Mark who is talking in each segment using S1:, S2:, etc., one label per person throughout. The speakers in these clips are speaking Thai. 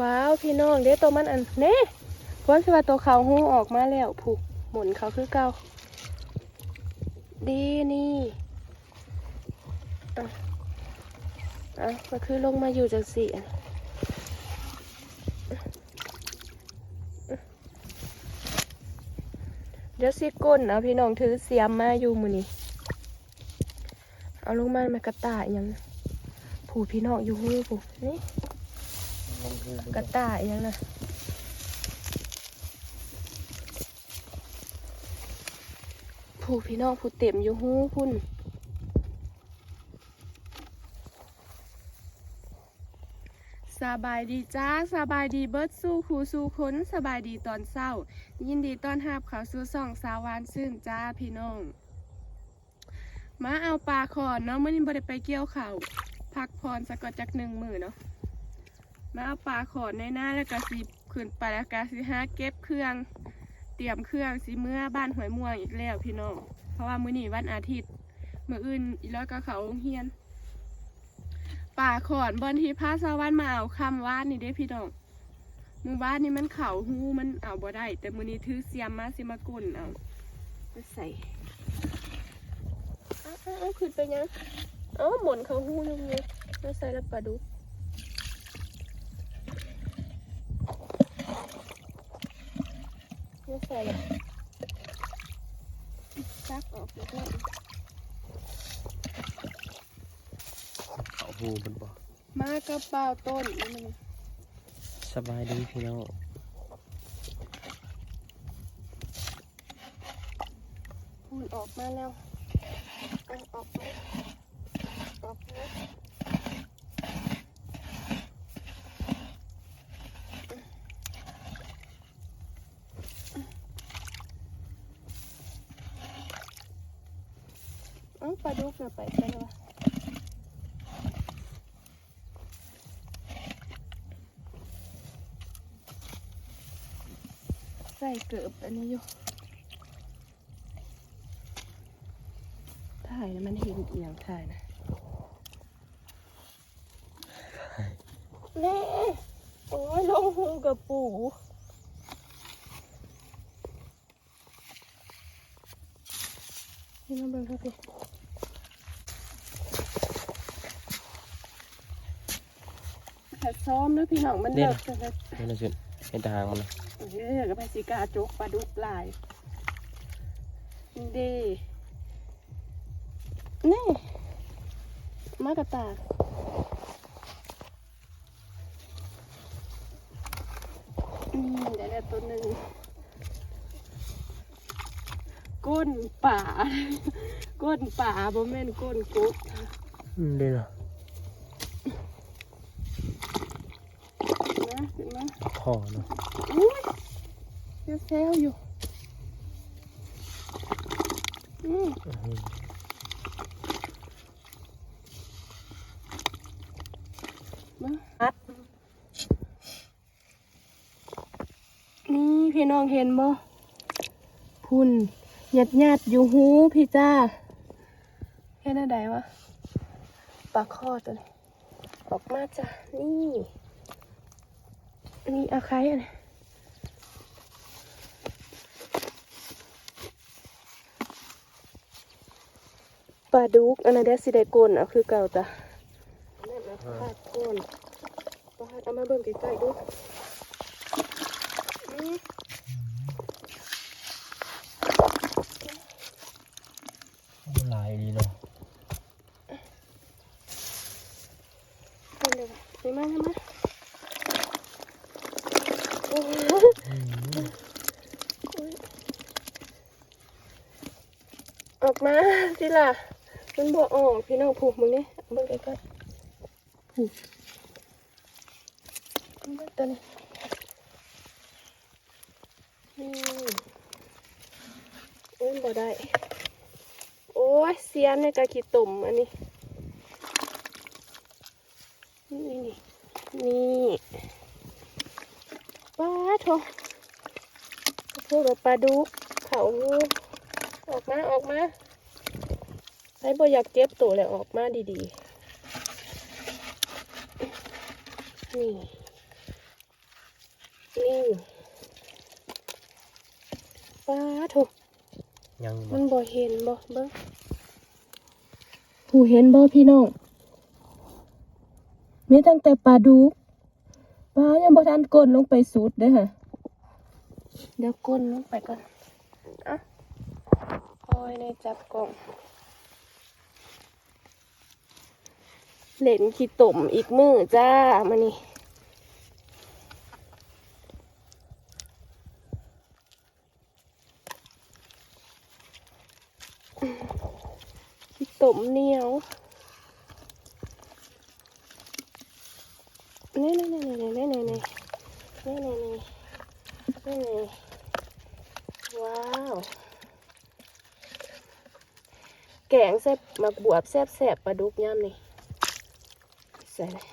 S1: ว้าวพี่น้องเด้ตัวมันอันเน่พวนสิว่าตัวเขาหูออกมาแล้วผูกหมุนเขาคือเก่าดีนี่อะอะก็คือลงมาอยู่จังสี่อันเดี๋ยวสิก้นเอาพี่น้องถือเสียมมาอยู่มือนี้เอาลงมามันกระต่ายยังผูพี่น้องอยู่หูผูนี่ กระต่ายยังนะผู้พี่น้องผู้เต็มอยู่หูพุ่นสบายดีจ้าสบายดีเบิร์ดสู้ครูสู้ค้นสบายดีตอนเศร้า ยินดีต้อนรับเขาสู่ส่องสาววานซึ่งจ้าพี่น้องมาเอาปลาขอนเนาะเมื่อนี้บ่ได้ไปเกี่ยวเขาวพักพรสักก่อนจักหนึ่งมือเนาะ มาเอาปลาขอนในหน้าแล้วก็สิขึ้นไปแล้วก็สิหาเก็บเครื่อง เตรียมเครื่องสิเมื่อบ้านหวยม่วงอีกแล้วพี่น้อง เพราะว่ามื้อนี้วันอาทิตย์มื้ออื่นอีแล้วก็เขาโรงเฮียนป่าขอนบนที่พาสาวรรค์มาเอาคำว่านี่เด้พี่น้องมือบ้านนี่มันเขาหูมันเอาบ่ได้ แต่มื้อนี้ถือเสียมมาสิมากุ่นเอาไปใส่เอาเอาเอาขึ้นไปยังเอาหมุนเขาหูยังไงม่ใส่แล้วปลาดุก ไม่ใส่เลยซักออกแล้วก็
S2: เขาหูมันบ่
S1: มากระเป๋าต้นนี่มัน
S2: สบายดีพี่น้อง
S1: พูนออกมาแล้วเอาออกมาออกมา ปลาดุกน่ะไปใช่ไหมวะใส่เกือบอันนี้อยู่ถ่ายนะมันเห็นเอียงถ่ายนะเน่โอ้ยลงหูกับปูนี่มาเบิ่งครับพี่แต่ ซ้อมด้วยพี่น้องมันเลิกกันแล้ว
S2: นี่นะจุดเห็นทางมันนะ
S1: เออกับไปสิกาจกปลาดุกลายนี่เดีนี่มากระตากอืมเดี๋ยวได้ตัวหนึ่งก้นป่า ก้นป่าบ่แม่นก้นกุ๊ก
S2: อืมเดี๋ยวนะ
S1: นะ เห็นไหม
S2: คอเนาะ
S1: อุ้ยเดี๋ยวแซวอยู่อืม
S2: อื้อหือ
S1: มาอัดนี่พี่น้องเห็นบ่พุ่นหยัดหยัดๆอยู่หูพี่จ้าเห็นอะไรวะปลาคอตัวนี้ออกมาจ้ะนี่ อันนี้เอาใครอะเนี่ยปลาดุกอันนั้นเดยวสิได้กลนเอาคือเก่าจ้ะนั่นนะปลาโกนปลาเอามาเบิ่งใกล้ๆดูนี่
S2: ลายดีเนาะ
S1: เห็นเลยว่ะนี่มานี่มาโอ้โห
S2: อืม
S1: ออก ติล่ะมันบอกออกพี่น้องผูกมึงนี่เอาเบิ่งใกล้ๆผูกมันตัวนี้นี่โอ้ยบ่ได้ โอ้ยเสียมในกะขี้ตุ่มอันนี้ นี่นี่ปลาโถพวกแบบปลาดุกเขาออกมาออกมา ไอ้บ่อยากเจ็บตัวแล้วออกมาดีๆ นี่นี่ปลาถูก
S2: ยัง
S1: มันบ่เห็นบ่เบิ้งผู้เห็นบ่พี่น้องมีตั้งแต่ปลาดูปลายังบ่ทันก้นลงไปสุดเด้อฮะเดี๋ยวก้นลงไปก่อนอะคอยในจับกล่อง เหล่นขี้ตุ่มอีกมือจ้ามานี่ขี้ตุ่มเหนียวนี่นี่นี่นี่นี่นี่นี่นี่นี่นี่นี่นี่ว้าวแกงแซ่บมักบวบแซ่บแซ่บปลาดุกย่ำนี่ ใส่เลย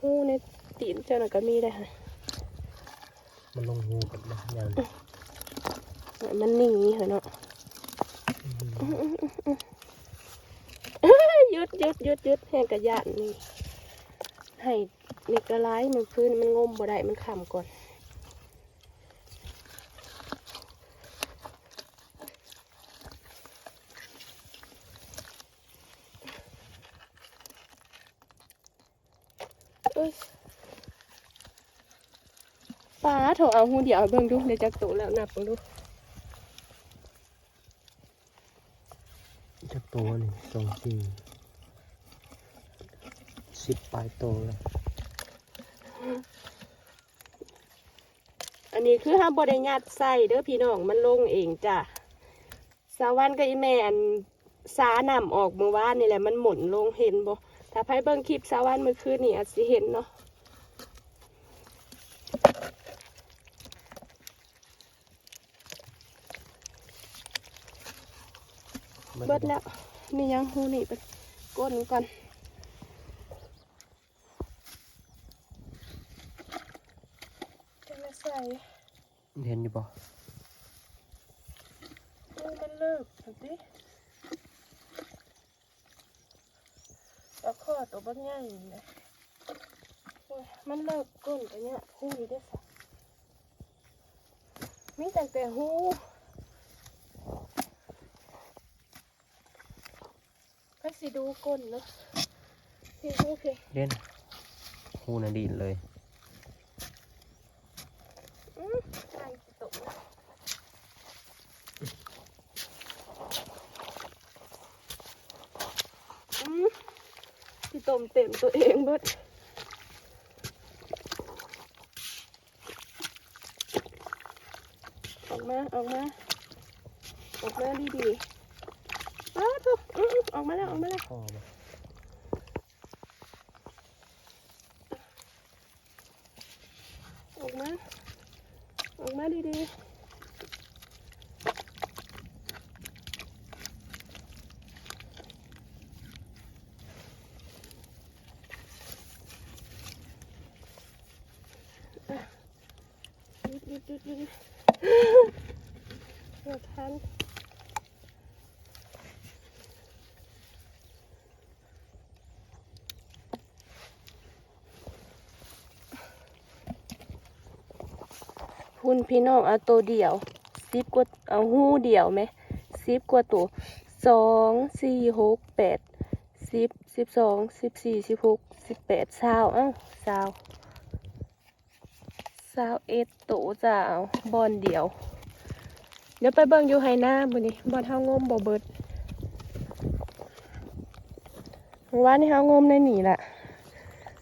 S1: หูในตีนเจ้าหน่ะก็มีได้ค่ะ
S2: มันลงหูกับมันยัง
S1: มันหนีเหรอเนาะหยุดหยุดหยุดหยุดแห่งกระยานนี่ให้ นี่กระไลมันพื้นมันงมบ่ได้มันขำก่อนป้าโถเอาหูเดียวเบิ่งดูเดี๋ยวจะโตแล้วนับเบิ่งดู
S2: จะตัวนี่สองสี่สิบปลายโตเลย
S1: นนี้คือห้ามบริญาตใส่เด้อพี่น้องมันลงเองจ้ะสาวันกับอีแม่อันสานำออกเมื่อวานนี่แหละมันหมุนลงเห็นบ่ถ้าไพ่เบิ่งคลิปสาวันเมื่อคืนนี่อาจสิเห็นเนาะเบิดแล้วมียังหูนี่ไปก้นก่อนจะมาใส่
S2: เห็นอยู่บ่
S1: เออมันเลิกดูดิปลาข้อตัวบางใหญ่เลยโอ้ยมันเลิกก้นไปเนี่ยหูนี่ได้สักมีแต่แต่หูก็สิดูก้นเนาะพี่หูพี่
S2: เด่นหูน่ะดีดเลย
S1: อืมใช่สิตกนะอืม ที่ต้มเต็มตัวเองเบิดออกมาออกมาออกมาดีๆอ้าวออกมาแล้วออกมาแล้ว
S2: พอบ่
S1: ออกมา ออกมาดี ๆหยุดหยุดหยุดหยุดหยุดทันคุณพี่น้องเอาตัวเดียวสิบกว่าเอาหูเดียวไหมสิบกว่าตัวสองสี่หกแปดสิบสิบสองสิบสี่สิบหกสิบแปดเศร้าเอ้าเศร้า เศร้าเอ็ดตัวจ้าบอลเดียว เดี๋ยวไปเบิ่งอยู่ไฮหน้าบุนี่บอลเฮางมบ่เบิดเมื่อวานนี่เฮางมในนี่แหละ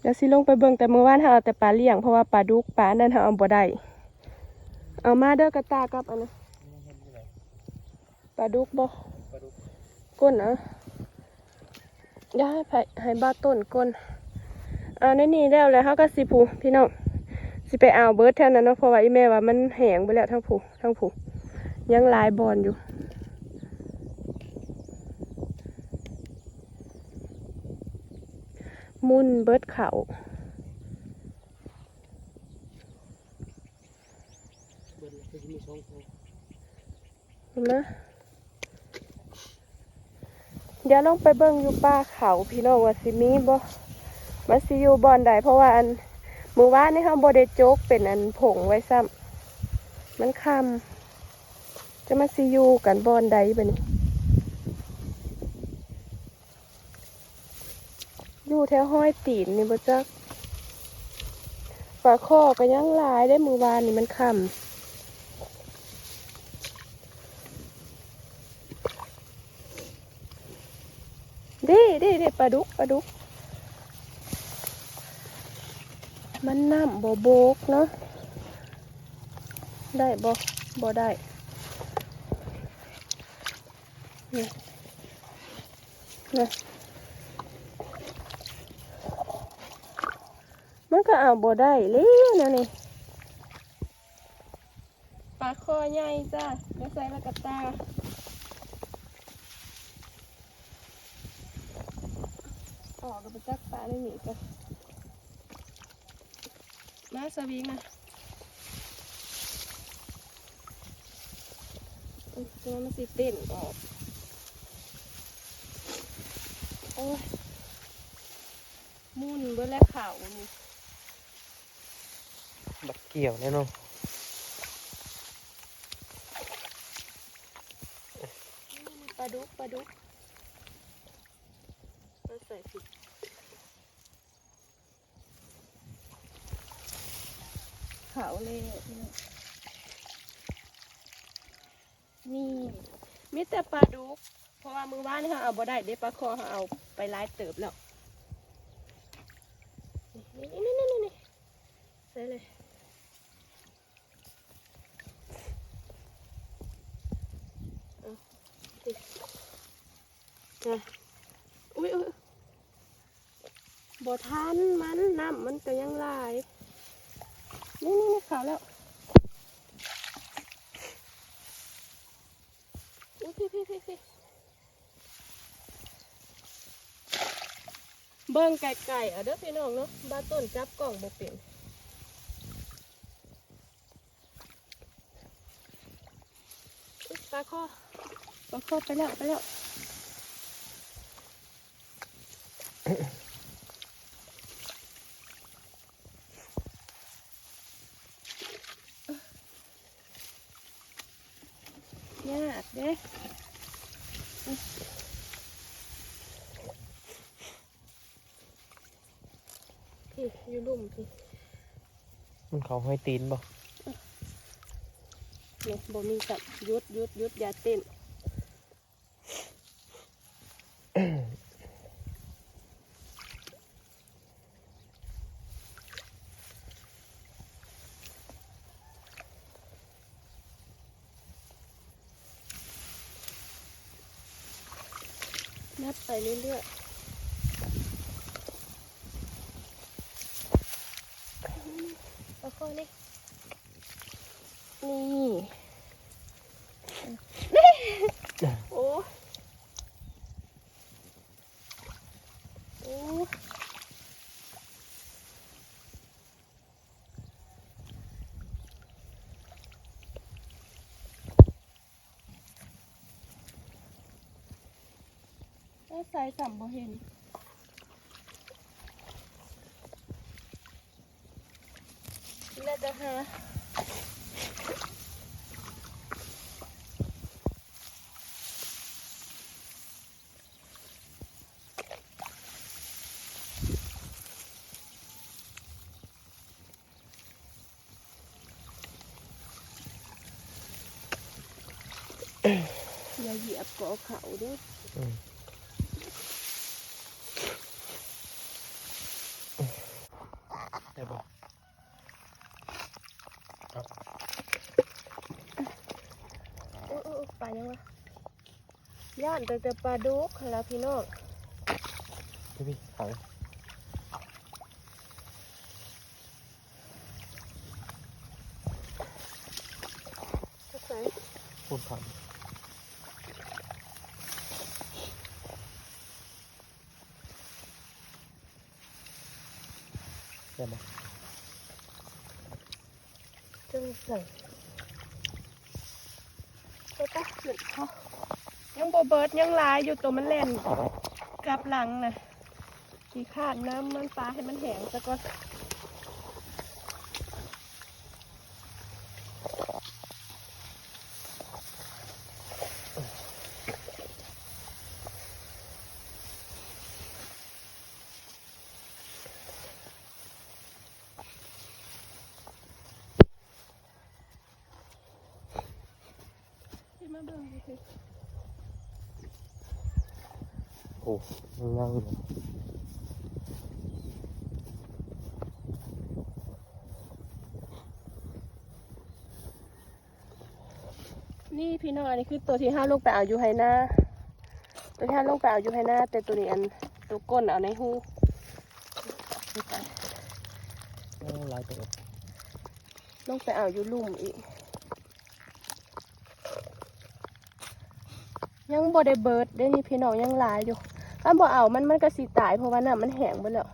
S1: เดี๋ยวสิลงไปเบิ่งแต่เมื่อวานเฮาเอาแต่ปลาเลี้ยงเพราะว่าปลาดุกปลานั่นเฮาเอาบ่ได้เอามาเด้อกระตากับอันนะปลาดุกบ่ก้นเอะอย่าให้ไผให้บ้าต้นก้นเอาในนี่แล้วแล้วเฮาก็สิผูพี่น้อง สิไปเอาเบิร์ดแท่นนั้นเนาะเพราะว่าอีแม่ว่ามันแหงไปแล้วทั้งผูทั้งผูยังลายบอนอยู่มุนเบิร์ดเขา
S2: เบิดเลยคือมีสองตัว
S1: เห็นไหมเดี๋ยวลองไปเบิ่งอยู่ป่าเขาพี่น้องว่าสิมีบ่มันสิอยู่บอนใดเพราะว่าอัน มือวานนี่เฮาบ่ได้โจกเป็นอันผงไว้ซ้ำมันคำจะมาสิอยู่กันบอนใดบัดนี้อยู่แถวห้อยตีนนี่บ่จักปลาข้อก็ยังลายได้มือวานนี่มันคำดิดิดิปลาดุกปลาดุก มันน้ำบ่โบกเนาะได้บ่บ่ได้นี่นี่มันก็เอาบ่ได้เลยนะนี่ปลาคอใหญ่จ้าเดี๋ยวใส่ละกะตาออกกับจักปลาได้หนีจ้ะ มาสวิงมาอุ๊ยตัวมันสิเต้นออก โอ้ยมุ่นเบื่อแล้วข่าวนี่
S2: บักเกี่ยวแน่นอน
S1: ปลาดุกปลาดุกเราใส่ผิด ขาเลยนี่มีแต่ปลาดุก เพราะว่ามือว่านี่ค่ะเอาบ่ได้เด้ปลาคอเขาเอาไปไล่เติบแล้ว นี่นี่นี่นี่นี่ใส่เลยอุ้ยอุ้ยบ่ทันมันน้ำมันก็ยังหล นี่นี่นี่ขาวแล้วอุ้ยพี่พี่พี่พี่เบิ่งไก่ๆเอาเด้อพี่น้องเนาะบ้าต้นจับกล่องบ่เป็นปลาข้อปลาข้อไปแล้วไปแล้ว ยาก เด้พี่อยู่ลุ่มพี่
S2: มันเขาห้อยตีนบ่
S1: เนี่ยบ่มีกับหยุดหยุดหยุดอย่าเต้น ไปเรื่อยๆแล้วก็นี่ นี่ โอ้โอ้ แล้วใส่สัมบ่เห็นแล้วจะหาอย่าเหยียบเกาะเขาด้วย
S2: อืมได้บ่
S1: โอ้โอ้โอ้ปลายังวะย่าน แต่แต่ปลาดุกแล้วพี่น้อง
S2: พี่พี่เขา
S1: เข้าใจ
S2: พูดเขาได้บ่
S1: จึงใส่ไปปะเหมือนเขา ยังโบเบิร์ดยังลายอยู่ตัวมันเล่นกลับหลังนะขี่ขาดน้ำมันปลาให้มันแห้งซะก่อนมาเบิ่งดูสิ
S2: โอ้ยังนั่งอยู่
S1: นี่พี่น้องอันนี้คือตัวที่ห้าลูกไปเอาอยู่ไฮหน้าตัวที่ห้าลูกไปเอาอยู่ไฮหน้าแต่ตัวนี้อันตัวก้นเอาในหูนี่ไป
S2: ยังหลายตัว
S1: ลูกไปเอาอยู่ลุ่มอีกยังบ่ได้เบิร์ดได้นี่พี่น้องยังหลายอยู่ ถ้าบ่เอามันมันก็สิตายเพราะว่าน้ำมันแห้งไปแล้ว